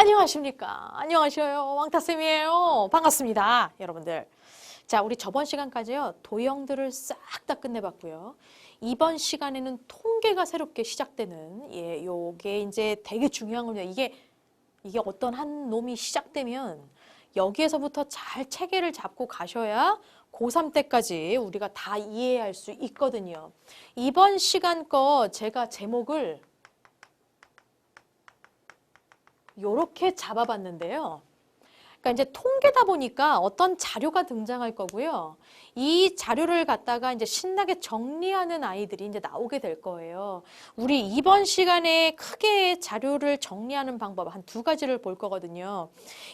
안녕하십니까. 안녕하셔요. 왕타쌤이에요. 반갑습니다. 여러분들. 자, 우리 저번 시간까지요. 도형들을 싹 다 끝내봤고요. 이번 시간에는 통계가 새롭게 시작되는, 예, 요게 이제 되게 중요한 겁니다. 이게, 이게 어떤 한 놈이 시작되면 여기에서부터 잘 체계를 잡고 가셔야 고3 때까지 우리가 다 이해할 수 있거든요. 이번 시간 거 제가 제목을 요렇게 잡아봤는데요. 그러니까 이제 통계다 보니까 어떤 자료가 등장할 거고요. 이 자료를 갖다가 이제 신나게 정리하는 아이들이 이제 나오게 될 거예요. 우리 이번 시간에 크게 자료를 정리하는 방법 한 두 가지를 볼 거거든요.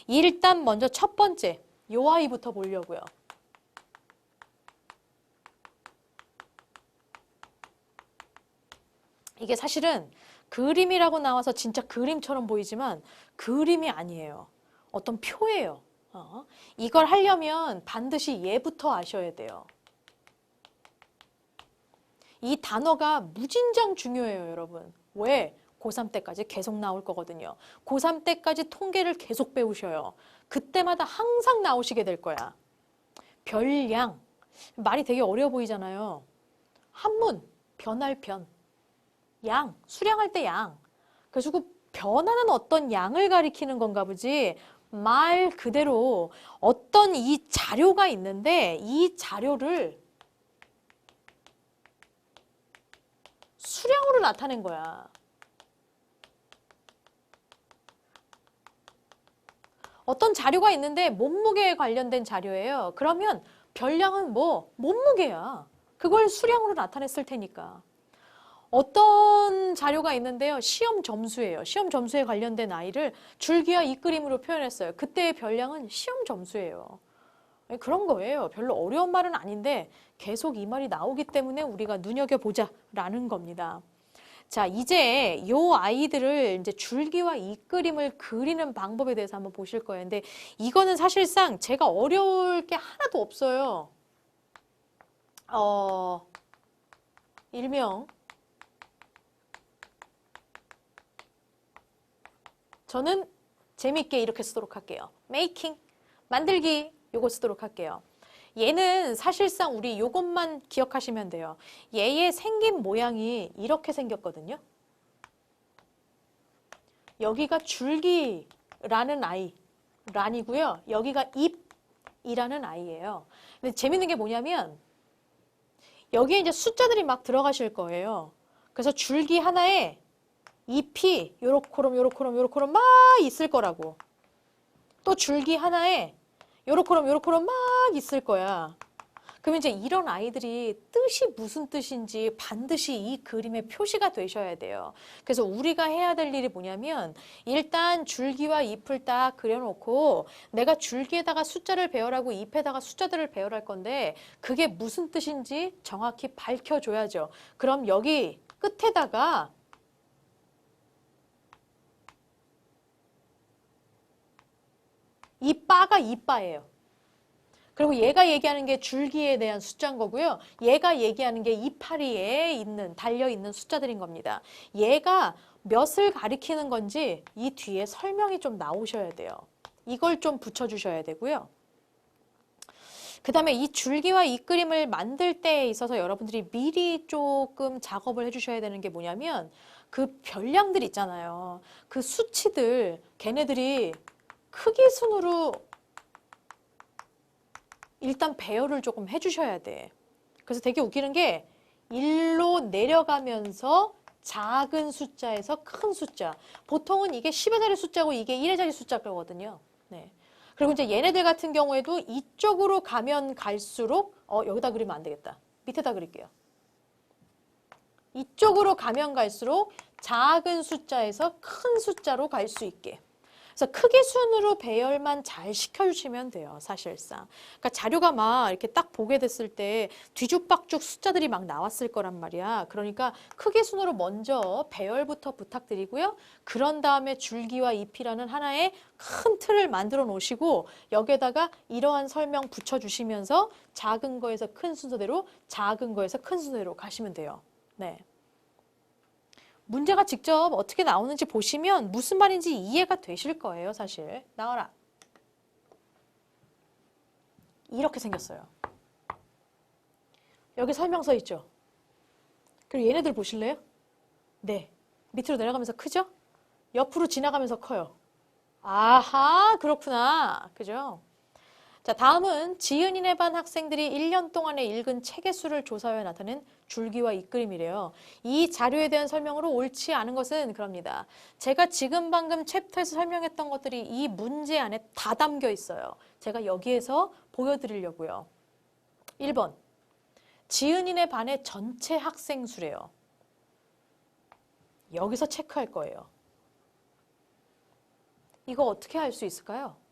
일단 먼저 첫 번째, 요 아이부터 보려고요. 이게 사실은 그림이라고 나와서 진짜 그림처럼 보이지만 그림이 아니에요. 어떤 표예요. 어? 이걸 하려면 반드시 얘부터 아셔야 돼요. 이 단어가 무진장 중요해요, 여러분. 왜? 고3 때까지 계속 나올 거거든요. 고3 때까지 통계를 계속 배우셔요. 그때마다 항상 나오시게 될 거야. 별량. 말이 되게 어려워 보이잖아요. 한문, 변할 변. 양, 수량할 때 양. 그래서 그 변하는 어떤 양을 가리키는 건가 보지. 말 그대로 어떤 이 자료가 있는데 이 자료를 수량으로 나타낸 거야. 어떤 자료가 있는데 몸무게에 관련된 자료예요. 그러면 별량은 뭐? 몸무게야. 그걸 수량으로 나타냈을 테니까. 어떤 자료가 있는데요. 시험 점수예요. 시험 점수에 관련된 아이를 줄기와 이 그림으로 표현했어요. 그때의 별량은 시험 점수예요. 그런 거예요. 별로 어려운 말은 아닌데 계속 이 말이 나오기 때문에 우리가 눈여겨보자 라는 겁니다. 자, 이제 요 아이들을 이제 줄기와 이 그림을 그리는 방법에 대해서 한번 보실 거예요. 근데 이거는 사실상 제가 어려울 게 하나도 없어요. 어, 일명 저는 재밌게 이렇게 쓰도록 할게요. making, 만들기 요거 쓰도록 할게요. 얘는 사실상 우리 요것만 기억하시면 돼요. 얘의 생긴 모양이 이렇게 생겼거든요. 여기가 줄기라는 아이, 란이고요. 여기가 잎이라는 아이예요. 근데 재밌는 게 뭐냐면 여기에 이제 숫자들이 막 들어가실 거예요. 그래서 줄기 하나에 잎이 요렇게럼 요렇게럼 요렇게럼 막 있을 거라고. 또 줄기 하나에 요렇게럼 요렇게럼 막 있을 거야. 그러면 이제 이런 아이들이 뜻이 무슨 뜻인지 반드시 이 그림에 표시가 되셔야 돼요. 그래서 우리가 해야 될 일이 뭐냐면 일단 줄기와 잎을 딱 그려놓고 내가 줄기에다가 숫자를 배열하고 잎에다가 숫자들을 배열할 건데 그게 무슨 뜻인지 정확히 밝혀줘야죠. 그럼 여기 끝에다가 이 바가 이 바예요. 그리고 얘가 얘기하는 게 줄기에 대한 숫자인 거고요. 얘가 얘기하는 게 이파리에 있는 달려 있는 숫자들인 겁니다. 얘가 몇을 가리키는 건지 이 뒤에 설명이 좀 나오셔야 돼요. 이걸 좀 붙여주셔야 되고요. 그 다음에 이 줄기와 이 그림을 만들 때 있어서 여러분들이 미리 조금 작업을 해주셔야 되는 게 뭐냐면 그 별량들 있잖아요. 그 수치들 걔네들이 크기 순으로 일단 배열을 조금 해주셔야 돼. 그래서 되게 웃기는 게 일로 내려가면서 작은 숫자에서 큰 숫자. 보통은 이게 10의 자리 숫자고 이게 1의 자리 숫자거든요. 네. 그리고 이제 얘네들 같은 경우에도 이쪽으로 가면 갈수록 어 여기다 그리면 안 되겠다. 밑에다 그릴게요. 이쪽으로 가면 갈수록 작은 숫자에서 큰 숫자로 갈 수 있게. 그래서 크기 순으로 배열만 잘 시켜주시면 돼요, 사실상. 그러니까 자료가 막 이렇게 딱 보게 됐을 때 뒤죽박죽 숫자들이 막 나왔을 거란 말이야. 그러니까 크기 순으로 먼저 배열부터 부탁드리고요. 그런 다음에 줄기와 잎이라는 하나의 큰 틀을 만들어 놓으시고 여기에다가 이러한 설명 붙여주시면서 작은 거에서 큰 순서대로 작은 거에서 큰 순서대로 가시면 돼요. 네. 문제가 직접 어떻게 나오는지 보시면 무슨 말인지 이해가 되실 거예요, 사실. 나와라. 이렇게 생겼어요. 여기 설명서 있죠? 그리고 얘네들 보실래요? 네. 밑으로 내려가면서 크죠? 옆으로 지나가면서 커요. 아하, 그렇구나. 그죠? 자, 다음은 지은이네 반 학생들이 1년 동안에 읽은 책의 수를 조사해 나타낸 줄기와 이끌림이래요. 이 자료에 대한 설명으로 옳지 않은 것은 그럽니다. 제가 지금 방금 챕터에서 설명했던 것들이 이 문제 안에 다 담겨 있어요. 제가 여기에서 보여드리려고요. 1번. 지은이네 반의 전체 학생 수래요. 여기서 체크할 거예요. 이거 어떻게 할 수 있을까요?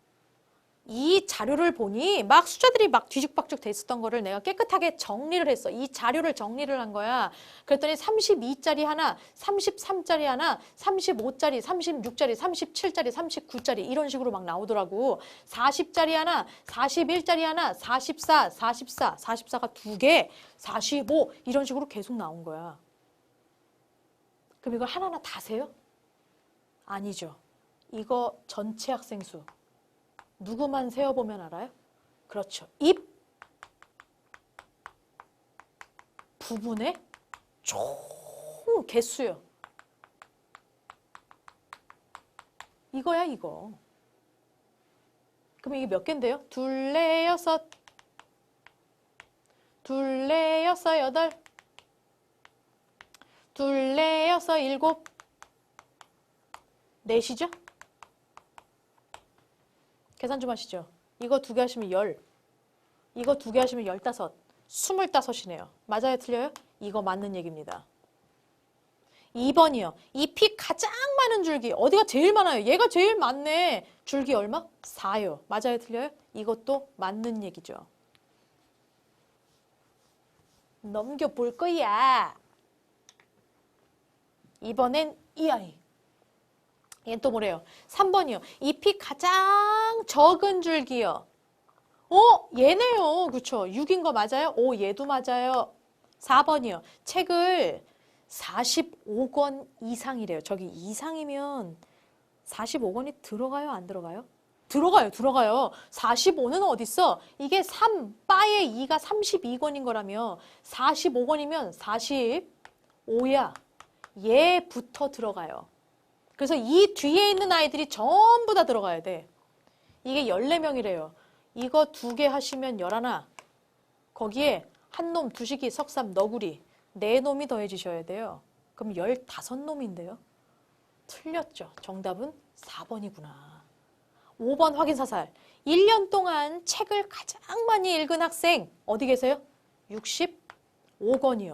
이 자료를 보니 막 숫자들이 막 뒤죽박죽 돼 있었던 거를 내가 깨끗하게 정리를 했어. 이 자료를 정리를 한 거야. 그랬더니 32짜리 하나, 33짜리 하나, 35짜리, 36짜리, 37짜리, 39짜리 이런 식으로 막 나오더라고. 40짜리 하나, 41짜리 하나, 44, 44, 44가 두 개, 45 이런 식으로 계속 나온 거야. 그럼 이걸 하나하나 다 세요? 아니죠. 이거 전체 학생 수. 누구만 세어보면 알아요? 그렇죠. 입 부분의 총 개수요. 이거야 이거. 그럼 이게 몇 개인데요? 둘, 넷, 여섯. 둘, 넷, 여섯, 여덟. 둘, 넷, 여섯, 일곱. 넷이죠? 계산 좀 하시죠. 이거 두 개 하시면 열. 이거 두 개 하시면 열다섯. 스물다섯이네요. 맞아요? 틀려요? 이거 맞는 얘기입니다. 2번이요. 잎이 가장 많은 줄기. 어디가 제일 많아요? 얘가 제일 많네. 줄기 얼마? 4요. 맞아요? 틀려요? 이것도 맞는 얘기죠. 넘겨볼 거야. 이번엔 이 아이. 얘는 또 뭐래요? 3번이요. 잎이 가장 적은 줄기요. 어? 얘네요. 그쵸? 6인 거 맞아요? 오, 얘도 맞아요. 4번이요. 책을 45권 이상이래요. 저기 이상이면 45권이 들어가요? 안 들어가요? 들어가요. 들어가요. 45는 어딨어? 이게 3, 바의 2가 32권인 거라며 45권이면 45야. 얘부터 들어가요. 그래서 이 뒤에 있는 아이들이 전부 다 들어가야 돼. 이게 14명이래요. 이거 두 개 하시면 11. 거기에 한 놈, 두식이, 석삼, 너구리 네 놈이 더해지셔야 돼요. 그럼 15놈인데요. 틀렸죠. 정답은 4번이구나. 5번 확인 사살. 1년 동안 책을 가장 많이 읽은 학생 어디 계세요? 65권이요.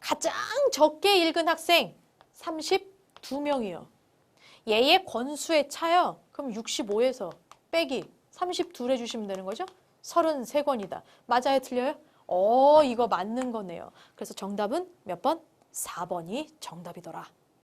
가장 적게 읽은 학생 32명이요. 얘의 권수의 차요. 그럼 65에서 빼기 32 해주시면 되는 거죠? 33권이다. 맞아요? 틀려요? 어, 이거 맞는 거네요. 그래서 정답은 몇 번? 4번이 정답이더라.